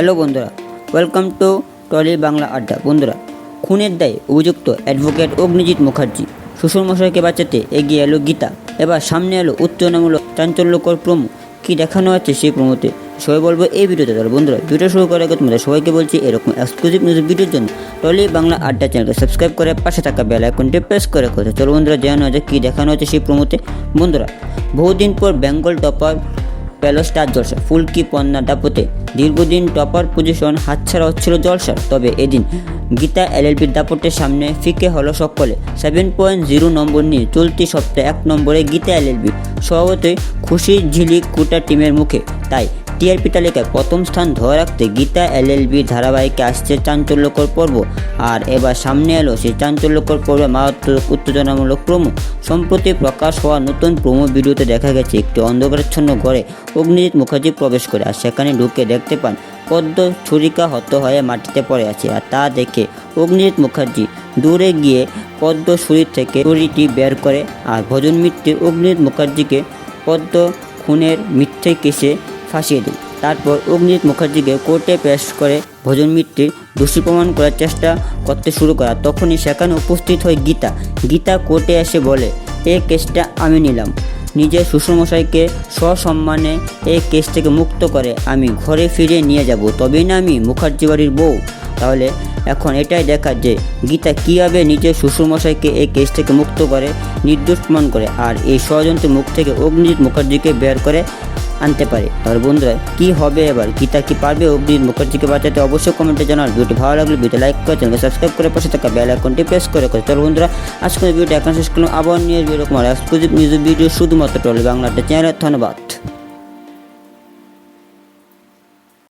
Hello বন্ধুরা welcome to trolley Bangla আড্ডা। বন্ধুরা, খুনের দায়ে অভিযুক্ত অ্যাডভোকেট অগ্নিজিৎ মুখার্জি, শ্বশুর মশাইকে বাঁচাতে এগিয়ে এলো গীতা। এবার সামনে এলো উত্তেজনামূলক চাঞ্চল্যকর প্রমো কী দেখানো হচ্ছে সেই প্রমোতে সবাই বলব এই ভিডিওতে। তাহলে বন্ধুরা, ভিডিও শুরু করার আগে তোমাদের সবাইকে বলছি এরকম এক্সক্লুসিভ নিউজ ভিডিওর জন্য টলি বাংলা আড্ডা চ্যানেলকে সাবস্ক্রাইব করে পাশে থাকা বেল আইকনটি প্রেস করে কথা চলো বন্ধুরা, জানানো আছে কী দেখানো হচ্ছে সেই প্রমোতে বন্ধুরা, বহুদিন পর বেঙ্গল টপার পেল স্টার জলসা ফুলকি পন্না দাপতে দীর্ঘদিন টপার পজিশন হাতছাড়া হচ্ছিল জলসার। তবে এদিন গীতা এলএলবির দাপটের সামনে ফিকে হলো সকলে। সেভেন পয়েন্ট জিরো নম্বর নিয়ে চলতি সপ্তাহে এক নম্বরে গীতা এলএলবি, স্বভাবতই খুশি ঝিলিক কুটা টিমের মুখে। তাই টিআরপি তালিকায় প্রথম স্থান ধরে রাখতে গীতা এলএলবি ধারাবাহিকে আসছে চাঞ্চল্যকর পর্ব। আর এবার সামনে এলো সেই চাঞ্চল্যকর পর্বে মারাত্মক উত্তেজনামূলক প্রমো। সম্প্রতি প্রকাশ হওয়া নতুন প্রমো ভিডিওতে দেখা গেছে একটি অন্ধকারাচ্ছন্ন ঘরে অগ্নিজিৎ মুখার্জি প্রবেশ করে আর সেখানে ঢুকে দেখতে পান পদ্ম ছুরিকা হত হয়ে মাটিতে পড়ে আছে আর তা দেখে অগ্নিজিৎ মুখার্জি দূরে গিয়ে পদ্ম ছুরির থেকে ছুরিটি বের করে আর ভজন মিত্রে অগ্নিজিৎ মুখার্জিকে পদ্ম খুনের মিথ্যে কেসে ফাঁসিয়ে দেয় তারপর অগ্নিজিৎ মুখার্জিকে কোর্টে পেশ করে ভজন মিত্রের দোষী প্রমাণ করার চেষ্টা করতে শুরু করা। তখনই সেখানে উপস্থিত হয় গীতা। গীতা কোর্টে এসে বলে এই কেসটা আমি নিলাম। নিজের শ্বশুরমশাইকে সসম্মানে এই কেস থেকে মুক্ত করে আমি ঘরে ফিরে নিয়ে যাব। তবেই না আমি মুখার্জি বাড়ির বউ। তাহলে এখন এটাই দেখা যে গীতা কীভাবে নিজের শ্বশুরমশাইকে এই কেস থেকে মুক্ত করে, নির্দোষ প্রমাণ করে। আর এই ষড়যন্ত্রের মুখ থেকে অগ্নিজিৎ মুখার্জিকে বের করে আনতে পারে। তাহলে বন্ধুরা, কি হবে এবার? গীতা কি পারবে অগ্নিজিৎ মুখার্জিকে বাঁচাতে অবশ্যই কমেন্টে জানার ভিডিওটি ভালো লাগলে ভিডিও লাইক করে চ্যানেলকে সাবস্ক্রাইব করে পাশে থাকা বেল আইকনটি প্রেস করে করে। চলো বন্ধুরা, আজকের ভিডিওটা এখন শেষ করলাম। আবার নিয়ে এরকম এক্সক্লুসিভ নিউজ ভিডিও শুধুমাত্র টলি বাংলাটা চ্যানেল। ধন্যবাদ।